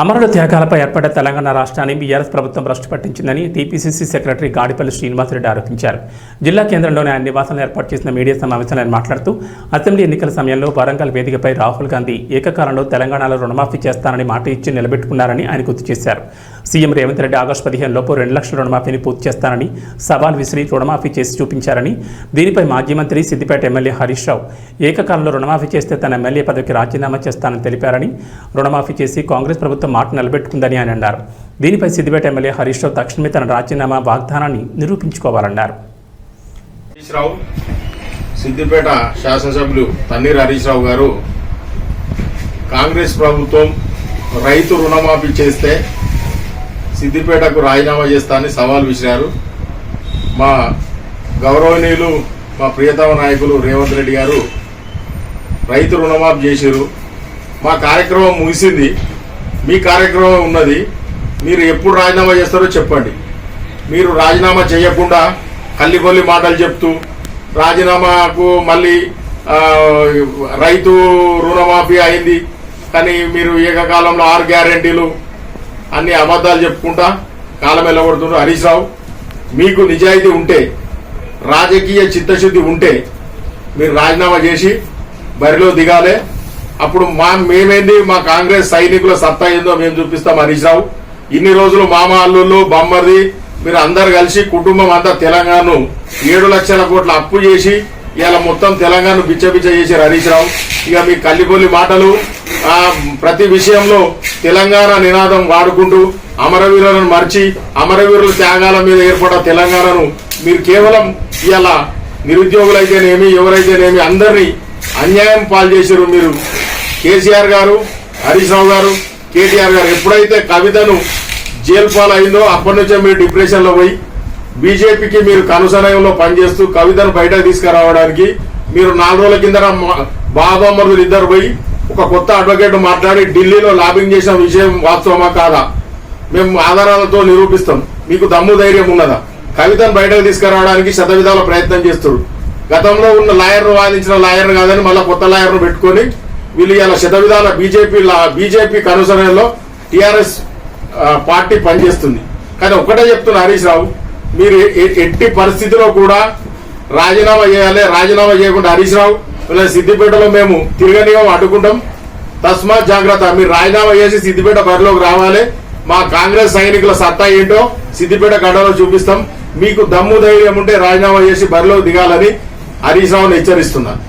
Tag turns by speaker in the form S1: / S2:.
S1: అమరుల త్యాగాలపై ఏర్పడ్డ తెలంగాణ రాష్ట్రాన్ని బీఆర్ఎస్ ప్రభుత్వం భ్రష్టు పట్టించిందని టీపీసీసీ సెక్రటరీ గాడిపల్లి శ్రీనివాసరెడ్డి ఆరోపించారు. జిల్లా కేంద్రంలోని ఆయన నివాసంలో ఏర్పాటు చేసిన మీడియా సమావేశంలో ఆయన మాట్లాడుతూ అసెంబ్లీ ఎన్నికల సమయంలో వరంగల్ వేదికపై రాహుల్ గాంధీ ఏకకాలంలో తెలంగాణలో రుణమాఫీ చేస్తానని మాట ఇచ్చి నిలబెట్టుకున్నారని ఆయన గుర్తు చేశారు. సీఎం రేవంత్ రెడ్డి ఆగస్టు పదిహేను లోపు రెండు లక్షల రుణమాఫీని పూర్తి చేస్తానని సవాల్ విసిరి రుణమాఫీ చేసి చూపించారని దీనిపై మాజీ మంత్రి సిద్దిపేట ఎమ్మెల్యే హరీష్ రావు ఏకకాలంలో రుణమాఫీ చేస్తే తన ఎమ్మెల్యే పదవికి రాజీనామా చేస్తానని తెలిపారని రుణమాఫీ చేసి కాంగ్రెస్ ప్రభుత్వం మాట నిలబెట్టుకుందని ఆయన అన్నారు. దీనిపై సిద్దిపేట ఎమ్మెల్యే హరీష్ రావు తక్షణమే తన రాజీనామా వాగ్దానాన్ని నిరూపించుకోవాలన్నారు.
S2: హరీష్ రావు సిద్దిపేట శాసనసభ్యులు తన్నీర్ హరీష్ రావు గారు కాంగ్రెస్ ప్రభుత్వం రైతు రుణమాఫీ చేస్తే సిద్దిపేటకు రాజీనామా చేస్తా అని సవాల్ విసిరారు. మా గౌరవనీయులు మా ప్రియతమ నాయకులు రేవంత్ రెడ్డి గారు రైతు రుణమాఫీ చేశారు మా కార్యక్రమం ముగిసింది. మీ కార్యక్రమం ఉన్నది మీరు ఎప్పుడు రాజీనామా చేస్తారో చెప్పండి. మీరు రాజీనామా చేయకుండా కల్లికొల్లి మాటలు చెప్తూ రాజీనామాకు మళ్ళీ రైతు రుణమాఫీ అయింది కానీ మీరు ఏకకాలంలో ఆరు గ్యారంటీలు అన్ని అబద్ధాలు చెప్పుకుంటా కాలం వెళ్ళగొడుతున్నారు హరీష్ రావు మీకు నిజాయితీ ఉంటే రాజకీయ చిత్తశుద్ధి ఉంటే మీరు రాజీనామా చేసి బరిలో దిగాలే. అప్పుడు మా మేమేంది మా కాంగ్రెస్ సైనికుల సత్తా ఏందో మేము చూపిస్తాం హరీష్ రావు. ఇన్ని రోజులు మామ అల్లుళ్ళు బొమ్మది మీరు అందరు కలిసి కుటుంబం అంతా తెలంగాణను ఏడు లక్షల కోట్ల అప్పు చేసి ఇలా మొత్తం తెలంగాణ బిచ్చబిచ్చ చేశారు హరీష్ రావు. ఇక మీ కల్లిపొల్లి మాటలు ఆ, ప్రతి విషయంలో తెలంగాణ నినాదం వాడుకుంటూ అమరవీరులను మర్చి అమరవీరుల త్యాగాల మీద ఏర్పడ్డ తెలంగాణను మీరు కేవలం ఇలా నిరుద్యోగులైతేనేమి ఎవరైతేనేమి అందరినీ అన్యాయం పాలు చేశారు మీరు. కేసీఆర్ గారు హరీష్ రావు గారు కేటీఆర్ గారు ఎప్పుడైతే కవితను జైలు పాలు అయిందో అప్పటి నుంచే మీరు డిప్రెషన్లో పోయి బీజేపీకి మీరు కనుసనయంలో పనిచేస్తూ కవితను బయటకు తీసుకురావడానికి మీరు నాలుగు రోజుల కింద బాబామరుదులు ఇద్దరు పోయి ఒక కొత్త అడ్వకేట్ మాట్లాడి ఢిల్లీలో లాబింగ్ చేసిన విషయం వాస్తవమా కాదా? మేము ఆధారాలతో నిరూపిస్తాం. మీకు దమ్ము ధైర్యం ఉన్నదా? కవితను బయటకు తీసుకురావడానికి శతవిధాల ప్రయత్నం చేస్తారు గతంలో ఉన్న లాయర్ను వాదించిన లాయర్ కాదని మళ్ళీ కొత్త లాయర్ను పెట్టుకొని వీళ్ళు ఇలా శతవిధాల బీజేపీ బీజేపీ కనుసరణలో టీఆర్ఎస్ పార్టీ పనిచేస్తుంది. కానీ ఒక్కటే చెప్తున్నా హరీష్ రావు మీరు ఎట్టి పరిస్థితిలో కూడా రాజీనామా చేయాలి రాజీనామా చేయకుండా హరీష్ రావు ఇలా సిద్దిపేటలో మేము తిరగనిగా అడ్డుకుంటాం. తస్మాత్ జాగ్రత్త మీరు రాజీనామా చేసి సిద్దిపేట బరిలోకి రావాలి. మా కాంగ్రెస్ సైనికుల సత్తా ఏంటో సిద్దిపేట గడలో చూపిస్తాం. మీకు దమ్ము ధైర్యం ఉంటే రాజీనామా చేసి బరిలోకి దిగాలని హరీష్ రావును హెచ్చరిస్తున్నాను